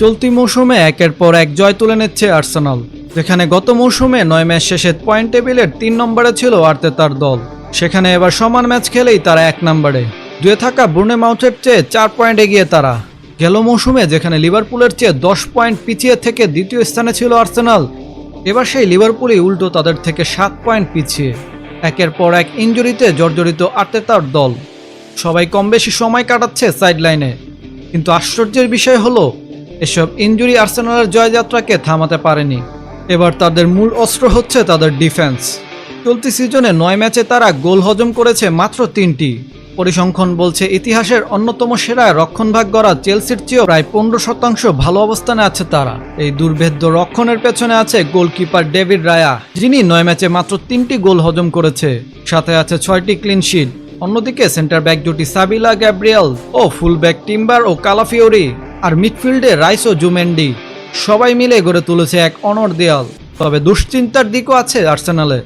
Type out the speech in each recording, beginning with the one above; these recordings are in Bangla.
চলতি মৌসুমে একের পর এক জয় তুলে নিচ্ছে আর্সেনাল। যেখানে গত মৌসুমে নয় ম্যাচ শেষে পয়েন্ট টেবিলের তিন নম্বরে ছিল আর্তেতার দল। সেখানে এবার সমান ম্যাচ খেলেই তারা এক নম্বরে। দুয়ে থাকা ব্রুনে মাউথের চেয়ে চার পয়েন্ট এগিয়ে তারা। গেল মৌসুমে যেখানে লিভারপুলের চেয়ে দশ পয়েন্ট পিছিয়ে থেকে দ্বিতীয় স্থানে ছিল আর্সেনাল, এবার সেই লিভারপুলই উল্টো তাদের থেকে সাত পয়েন্ট পিছিয়ে। একের পর এক ইঞ্জুরিতে জর্জরিত আর্তেতার দল। সবাই কম বেশি সময় কাটাচ্ছে সাইড লাইনে কিন্তু আশ্চর্যের বিষয় হলো এসব ইঞ্জুরি আর্সেনালের জয়যাত্রাকে থামাতে পারেনি। এবার তাদের মূল অস্ত্র হচ্ছে তাদের ডিফেন্স। চলতি সিজনে নয় ম্যাচে তারা গোল হজম করেছে মাত্র তিনটি। পরিসংখ্যান বলছে ইতিহাসের অন্যতম সেরা রক্ষণভাগ গড়া চেলসির চেয়েও প্রায় পনেরো শতাংশ ভালো অবস্থানে আছে তারা। এই দুর্ভেদ্য রক্ষণের পেছনে আছে গোলকিপার ডেভিড রায়া, যিনি নয় ম্যাচে মাত্র তিনটি গোল হজম করেছে। সাথে আছে ছয়টি ক্লিন শিট। অন্যদিকে সেন্টার ব্যাক জুটি সাবিলা গ্যাব্রিয়েল ও ফুল ব্যাক টিম্বার ও কালাফিওরি। আর মিডফিল্ডে রাইস ও জুমেন্ডি, সবাই মিলে গড়ে তুলেছে এক অনর দেয়াল। তবে দুশ্চিন্তার দিকও আছে আর্সেনালে।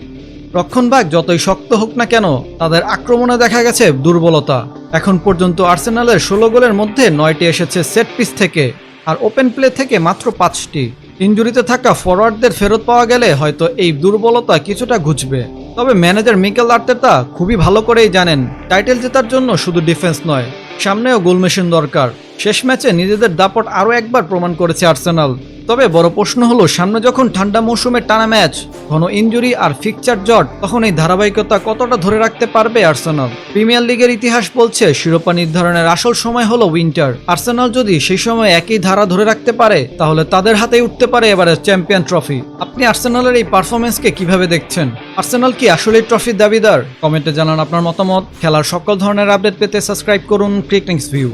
রক্ষণভাগ যতই শক্ত হোক না কেন, তাদের আক্রমণে দেখা গেছে দুর্বলতা। এখন পর্যন্ত আর্সেনালের ষোলো গোলের মধ্যে নয়টি এসেছে সেট পিস থেকে, আর ওপেন প্লে থেকে মাত্র পাঁচটি। ইঞ্জুরিতে থাকা ফরওয়ার্ডদের ফেরত পাওয়া গেলে হয়তো এই দুর্বলতা কিছুটা ঘুচবে। তবে ম্যানেজার মিকেল আর্তেতা খুবই ভালো করেই জানেন, টাইটেল জেতার জন্য শুধু ডিফেন্স নয়, সামনেও গোল মেশিন দরকার। শেষ ম্যাচে নিজেদের দাপট আরও একবার প্রমাণ করেছে আর্সেনাল। তবে বড় প্রশ্ন হলো, সামনে যখন ঠান্ডা মৌসুমে টানা ম্যাচ, ঘন ইঞ্জুরি আর ফিকচার জট তখন এই ধারাবাহিকতা কতটা ধরে রাখতে পারবে আর্সেনাল? প্রিমিয়ার লিগের ইতিহাস বলছে, শিরোপা নির্ধারণের আসল সময় হলো উইন্টার। আর্সেনাল যদি সেই সময় একই ধারা ধরে রাখতে পারে, তাহলে তাদের হাতেই উঠতে পারে এবারে চ্যাম্পিয়ন ট্রফি। আপনি আর্সেনালের এই পারফরমেন্সকে কীভাবে দেখছেন? আর্সেনাল কি আসলেই ট্রফির দাবিদার? কমেন্টে জানান আপনার মতামত। খেলার সকল ধরনের আপডেট পেতে সাবস্ক্রাইব করুন ক্রিকনিংস ভিউ।